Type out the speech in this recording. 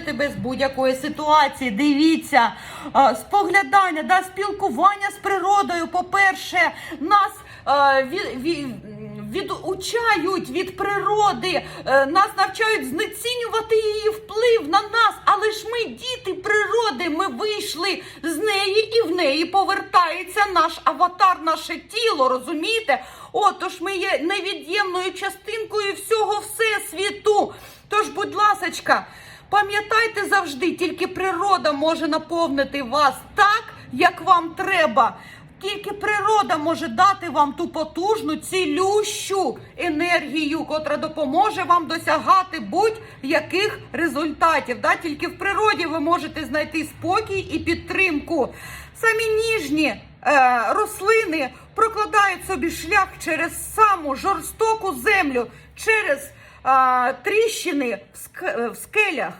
тебе з будь-якої ситуації. Дивіться, споглядання, да, спілкування з природою. По-перше, нас від, від, відучають від природи, е, нас навчають знецінювати її вплив на нас. Але ж ми діти природи. Ми вийшли з неї, і в неї повертається наш аватар, наше тіло. Розумієте? Отож, ми є невід'ємною частинкою всього всесвіту. Тож, будь ласочка. Пам'ятайте завжди, тільки природа може наповнити вас так, як вам треба. Тільки природа може дати вам ту потужну, цілющу енергію, котра допоможе вам досягати будь-яких результатів. Да? Тільки в природі ви можете знайти спокій і підтримку. Самі ніжні е, рослини прокладають собі шлях через саму жорстоку землю, через тріщини в ск- в скелях.